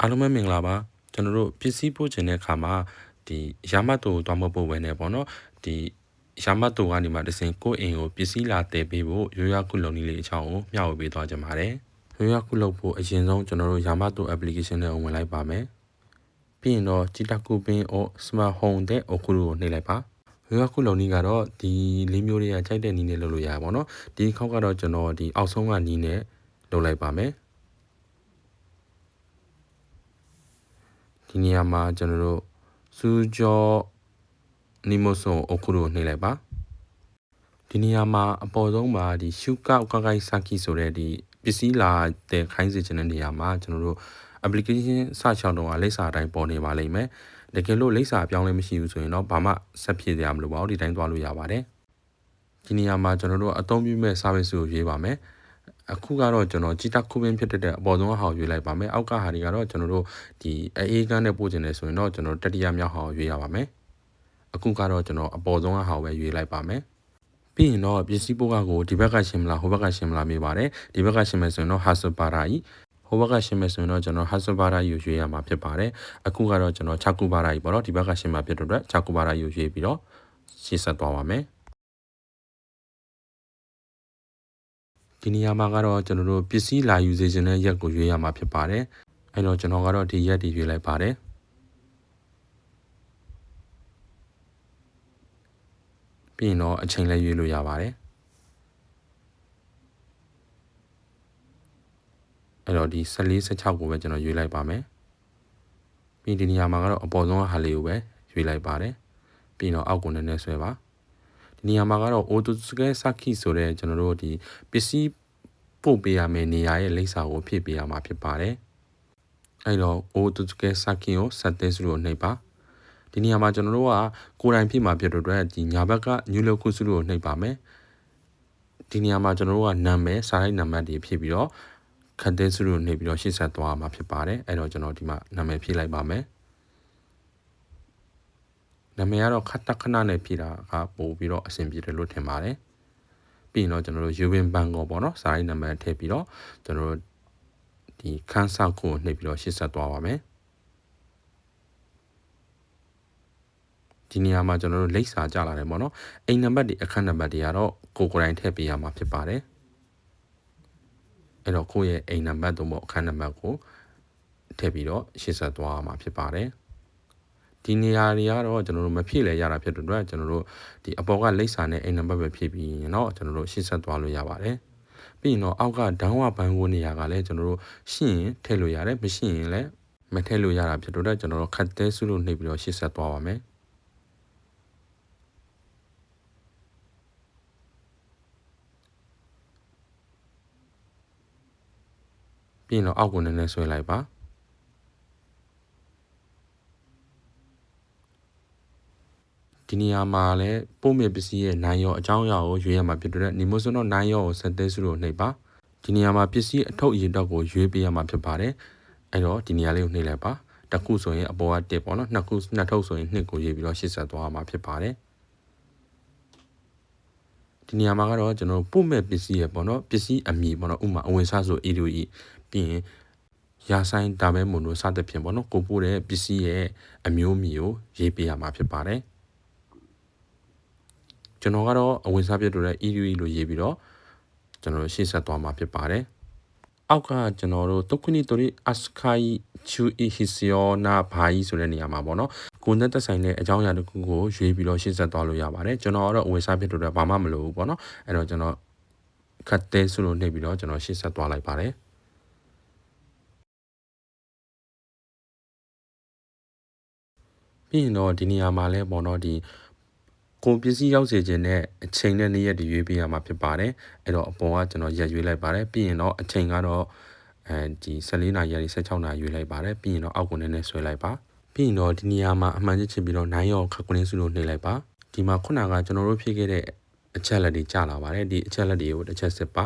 အားလုံးပဲမင်္ဂလာပါကျွန်တော်တို့ပစ္စည်းပို့ခြင်းတဲ့အခါမှာဒီရမတ်တူသွားမပို့ဘဲနဲ့ပေါ့နော်ဒီရမတ်တူကနေမှတစင်ကိုယ့်အိမ်ကိုပစ္စည်းလာတည်ပေးဖို့ရိုးရကုလုံနည်းလေးအချောင်းကိုမျှဝေပေးသွားကြပါတယ်ရိုးရကုလုံဖို့အရင်ဆုံးကျွန်တော်တို့ရမတ်တူ application နဲ့ဝင်လိုက်ပါမယ်ပြီးရင်တော့ကြည်တကူပင် or smart home တဲ့အခုကိုနှိပ်လိုက်ပါရိုးရခုလုံနီးကတော့ဒီလေးမျိုးတွေကကြိုက်တဲ့နီးနဲ့လုပ်လို့ရပါဘောเนาะဒီခေါက်ကတော့ကျွန်တော်ဒီအောက်ဆုံးကနီးနဲ့ လုပ်လိုက်ပါမယ်ဒီနေရာမှာကျွန်တော်တို့စူဂျောနီမိုဆွန်အခုကိုနှိပ်လိုက်ပါဒီနေရာမှာအပေါ်ဆုံးမှာဒီရှုကောက်ကကိုက်ဆာကီဆိုတဲ့ဒီပစ္စည်းလာတဲ့ခိုင်းစေခြင်းတဲ့နေရာမှာကျွန်တော်တို့ application စချောင်းတော့လိပ်စာအတိုင်းပေါ်နေပါလိမ့်မယ်တကယ်လို့လိပ်စာအပြောင်းလဲမရှိဘူးဆိုရင်တော့ဘာမှဆက်ဖြစ်ကြရမလို့ပါဘူးဒီတိုင်းသွားလို့ရပါတယ်ဒီနေရာမှာကျွန်တော်တို့အသုံးပြုမဲ့ service ကိုရွေးပါမယ် အခုကတော့ကျွန်တော်ကြည်တက်ခုပင်းဖြစ်တဲ့အပေါ်ဆုံးဟောက်ရွေးလိုက်ပါမယ်အောက်ကဟာတွေကတော့ကျွန်တော်တို့ဒီအေးကန်းနဲ့ပို့ခြင်းလဲဆိုရင်တော့ကျွန်တော်တတိယမြောက်ဟောက်ရွေးရပါမယ်အခုကတော့ကျွန်တော်အပေါ်ဆုံးဟောက်ပဲရွေးလိုက်ပါမယ်ပြီးရင်တော့ပစ္စည်းပို့ကကိုဒီဘက်ကရှင်းမလားဟိုဘက်ကရှင်းမလားမေးပါတယ်ဒီဘက်ကရှင်းမယ်ဆိုရင်တော့ hustle para ကြီးဟိုဘက်ကရှင်းမယ်ဆိုရင်တော့ကျွန်တော် hustle para ကြီးကိုရွေးရမှာဖြစ်ပါတယ်အခုကတော့ကျွန်တော် chaku para ကြီးပေါ့နော်ဒီဘက်ကရှင်းမှာဖြစ်တဲ့အတွက် chaku para ကြီးကိုရွေးပြီးတော့ရှင်းဆက်သွားပါမယ် ဒီနေရာမှာကတော့ကျွန်တော်တို့ပစ္စည်းလာယူစေခြင်းတဲ့ရက်ကိုရွေးရမှာဖြစ်ပါတယ်အဲ့တော့ကျွန်တော်ကတော့ဒီရက်ဒီရွေးလိုက်ပါတယ်ပြီးရင်တော့အချိန်လည်းရွေးလို့ရပါတယ်အဲ့တော့ဒီ14 16ကိုပဲကျွန်တော်ရွေးလိုက်ပါမယ်ပြီးဒီနေရာမှာကတော့အပေါ်ဆုံးဟာလေးကိုပဲရွေးလိုက်ပါတယ်ပြီးတော့အောက်ကိုနည်းနည်းဆွဲပါ ဒီနေရာမှာကတော့ Otosuke Saki ဆိုတဲ့ကျွန်တော်တို့ဒီပစ္စည်းပို့ပေးရမယ့်နေရာရဲ့လိပ်စာကိုဖြည့်ပေးရမှာဖြစ်ပါတယ်။အဲ့တော့ Otosuke Saki ကိုဆက်သေးစုလို့နှိပ်ပါဒီနေရာမှာကျွန်တော်တို့ကကိုယ်တိုင်ဖြည့်မှာဖြစ်တဲ့အတွက်ဒီညာဘက်ကညူလကုစုလို့နှိပ်ပါမယ်ဒီနေရာမှာကျွန်တော်တို့ကနာမည်စာရိုက်နံပါတ်တွေဖြည့်ပြီးတော့ခတ်သေးစုလို့နှိပ်ပြီးတော့ရှင်းဆက်သွားမှာဖြစ်ပါတယ်အဲ့တော့ကျွန်တော်ဒီမှာနာမည်ဖြည့်လိုက်ပါမယ် နာမည်ကတော့ခတ်တခဏနဲ့ဖြည့်တာကပို့ပြီးတော့အဆင်ပြေတယ်လို့ထင်ပါတယ်ပြီးရင်တော့ကျွန်တော်တို့ယူဝင်ဘန်ကောပေါ့နော်စာရိုက်နံပါတ်ထည့်ပြီးတော့ကျွန်တော်တို့ဒီခန်းဆောက်ကိုနှိပ်ပြီးတော့ရှင်းဆက်သွားပါမယ်ဒီနေရာမှာကျွန်တော်တို့လိပ်စာကြလာတယ်ပေါ့နော်အိမ်နံပါတ်တွေအခန်းနံပါတ်တွေကတော့ကိုကိုယ်တိုင်ထည့်ပေးရမှာဖြစ်ပါတယ်အဲ့တော့ကိုယ့်ရဲ့အိမ်နံပါတ်သို့မဟုတ်အခန်းနံပါတ်ကိုထည့်ပြီးတော့ရှင်းဆက်သွားမှာဖြစ်ပါတယ် ဒီနေရာတွေကတော့ကျွန်တော်တို့မဖြည့်လဲရတာဖြစ်တဲ့အတွက်ကျွန်တော်တို့ဒီအပေါ်ကလိပ်စာနဲ့အိမ်နံပါတ်ပဲဖြည့်ပြီးရင်တော့ကျွန်တော်တို့ရှင်းဆက်သွားလို့ရပါတယ်ပြီးရင်တော့အောက်ကဒန်းဝဘန်ကိုနေရာကလည်းကျွန်တော်တို့ရှင်းရင်ထည့်လို့ရတယ်မရှိရင်လည်းမထည့်လို့ရတာဖြစ်တဲ့အတွက်ကျွန်တော်တို့ခတ်တဲဆုလို့နှိပ်ပြီးတော့ရှင်းဆက်သွားပါမယ်ပြီးရင်တော့အောက်ကိုနည်းနည်းဆွဲလိုက်ပါ ဒီနေရာမှာလည်းပို့မြပစ္စည်းရဲ့နိုင်ရောအကြောင်းအရာကိုရွေးရမှာဖြစ်တဲ့နီမိုဆွန်တော့နိုင်ရောကိုဆက်သေးစုလို့နှိပ်ပါဒီနေရာမှာပစ္စည်းအထုပ်အရင်တော့ကိုရွေးပေးရမှာဖြစ်ပါတယ်အဲ့တော့ဒီနေရာလေးကိုနှိပ်လိုက်ပါတစ်ခုဆိုရင်အပေါ်ကတစ်ပေါ့နော်နှစ်ခုနှစ်ထုပ်ဆိုရင်နှစ်ကိုရေးပြီးတော့ရှစ်ဆက်သွားမှာဖြစ်ပါတယ်ဒီနေရာမှာကတော့ကျွန်တော်ပို့မဲ့ပစ္စည်းရပေါ့နော်ပစ္စည်းအမည်ပေါ့နော်ဥမာအဝင်စားဆို EDOE ပြီးရင်ရာဆိုင်ဒါမဲမွန်တို့စသဖြင့်ပေါ့နော်ကိုပို့တဲ့ပစ္စည်းရဲ့အမျိုးမျိုးကိုရေးပေးရမှာဖြစ်ပါတယ် ကျွန်တော်ကတော့အဝင်စားပြတို့တဲ့ EUE လို့ရေးပြီးတော့ကျွန်တော်ရှေ့ဆက်သွားမှာဖြစ်ပါတယ်အောက်ကကျွန်တော်တို့တခုနီတိုရီအစခိုင်ချူအီဟီစီယိုနာဘာကြီးဆိုတဲ့နေရာမှာပေါ့နော်ကိုနဲ့သက်ဆိုင်တဲ့အကြောင်းအရာတစ်ခုကိုရွေးပြီးတော့ရှင်းဆက်သွားလို့ရပါတယ်ကျွန်တော်ကတော့အဝင်စားပြတို့တဲ့ဘာမှမလိုဘူးပေါ့နော်အဲ့တော့ကျွန်တော်ခတ်တဲဆိုလို့နှိပ်ပြီးတော့ကျွန်တော်ရှင်းဆက်သွားလိုက်ပါတယ်ပြီးရင်တော့ဒီနေရာမှာလဲပေါ့နော်ဒီ ကိုပစ္စည်းရောက်စေခြင်းနဲ့အချိန်နဲ့နေ့ရက်တွေရွေးပေးရမှာဖြစ်ပါတယ်အဲ့တော့အပေါ်ကကျွန်တော်ရက်ရွေးလိုက်ပါတယ်ပြီးရင်တော့အချိန်ကတော့အဲဒီ14နာရီကနေ16နာရီရွေးလိုက်ပါတယ်ပြီးရင်တော့အောက်ကိုနည်းနည်းဆွဲလိုက်ပါပြီးရင်တော့ဒီနေရာမှာအမှန်ချစ်ချပြီးတော့9ရောခက်ကွင်းစုလို့နှိပ်လိုက်ပါဒီမှာခုနကကျွန်တော်တို့ဖြည့်ခဲ့တဲ့အချက်လက်တွေကြာလာပါတယ်ဒီအချက်လက်တွေကိုတစ်ချက်စစ်ပါ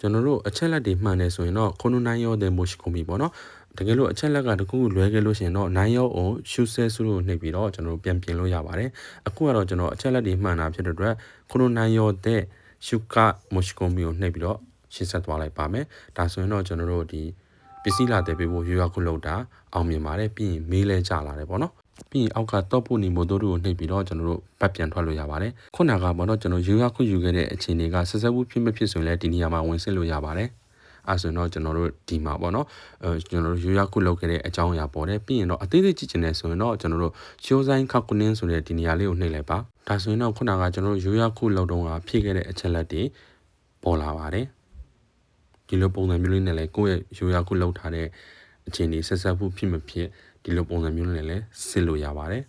ကျွန်တော်တို့အချက်လက်တွေမှန်တယ်ဆိုရင်တော့ခုန9ရောတဲ့မို့ရှိကုန်ပြီပေါ့နော် တကယ်လို့အချက်လက်ကတခုလွဲခဲ့လို့ရှိရင်တော့9ရောက်အောင်ရှုဆဲစုလို့နှိပ်ပြီးတော့ကျွန်တော်ပြန်ပြင်လို့ရပါတယ်အခုကတော့ကျွန်တော်အချက်လက်တွေမှန်တာဖြစ်တဲ့အတွက်ခုန9ရောက်တဲ့ရှုကမိုရှိကုံမီကိုနှိပ်ပြီးတော့ရှင်းဆက်သွားလိုက်ပါမယ်ဒါဆိုရင်တော့ကျွန်တော်တို့ဒီပစ္စည်းလာတဲ့ပေးဖို့ရွေးရခုလောက်တာအောင်မြင်ပါတယ်ပြီးရင်မေးလဲကြလာတယ်ပေါ့နော်ပြီးရင်အောက်ကတော့ပို့နေမို့တို့ကိုနှိပ်ပြီးတော့ကျွန်တော်တို့ဘတ်ပြန်ထွက်လို့ရပါတယ်ခုနကပေါ့နော်ကျွန်တော်ရွေးရခုယူခဲ့တဲ့အခြေအနေကဆက်ဆက်ဘူးဖြစ်မဖြစ်ဆိုရင်လည်းဒီနေရာမှာဝင်စစ်လို့ရပါတယ် အဲဆိုတော့ကျွန်တော်တို့ဒီမှာပေါ့နော်အဲကျွန်တော်တို့ရိုးရခုလောက်ခဲ့တဲ့အကြောင်းအရာပေါ်တယ်ပြီးရင်တော့အသေးသေးကြည့်ချင်တယ်ဆိုရင်တော့ကျွန်တော်တို့ရှိုးဆိုင်ခက်ကွနင်းဆိုတဲ့ဒီနေရာလေးကိုနှိပ်လိုက်ပါဒါဆိုရင်တော့ခုနကကျွန်တော်တို့ရိုးရခုလောက်တုန်းကဖြည့်ခဲ့တဲ့အချက်လက်တွေပေါ်လာပါတယ်ဒီလိုပုံစံမျိုးလေးနဲ့လည်းကိုယ့်ရဲ့ရိုးရခုလောက်ထားတဲ့အခြေအနေဆက်ဆက်ဖို့ဖြစ်မဖြစ်ဒီလိုပုံစံမျိုးလေးနဲ့လည်းစစ်လို့ရပါတယ်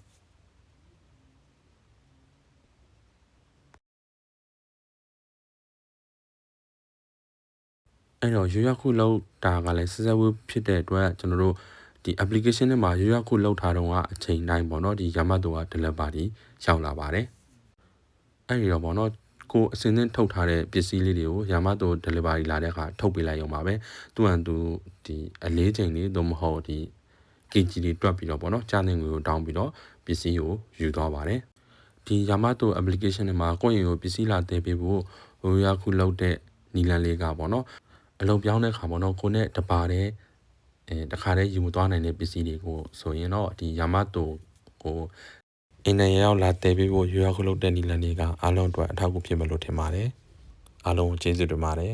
အဲ့တော့ရွေးရခုလောက်တာကလည်းဆက်ဆက်ဝဖြစ်တဲ့အတွက်ကျွန်တော်တို့ဒီ application ထဲမှာရွေးရခုလောက်ထားတော့ကအချိန်တိုင်းပေါ့နော်ဒီ Yamato က developer တွေရောက်လာပါတယ်အဲ့ဒီတော့ပေါ့နော်ကိုအစင်းနဲ့ထုတ်ထားတဲ့ပစ္စည်းလေးတွေကို Yamato delivery လာတဲ့အခါထုတ်ပေးလိုက်ရုံပါပဲသူ့ဟန်သူဒီအလေးချိန်လေးသို့မဟုတ်ဒီ KG တွေတွက်ပြီးတော့ပေါ့နော်ကြာနေငွေကိုတောင်းပြီးတော့ပစ္စည်းကိုယူသွားပါတယ်ဒီ Yamato application ထဲမှာကိုယ့်ရင်ကိုပစ္စည်းလာတင်ပေးဖို့ဟိုရခုလောက်တဲ့နီလန်လေးကပေါ့နော် အလုံးပြောင်းတဲ့ခါပေါ့နော်ကိုနဲ့တပါတဲ့အဲတခါတည်းယူမသွားနိုင်တဲ့ပစ္စည်းတွေကိုဆိုရင်တော့ဒီ Yamato ကိုအင်းနဲ့ရောက်လာတည်ပြီးဖို့ရွေးရခုလုပ်တဲ့နီလန်တွေကအားလုံးအတွက်အထောက်အကူဖြစ်မယ်လို့ထင်ပါတယ်အားလုံးကိုကျေးဇူးတင်ပါတယ်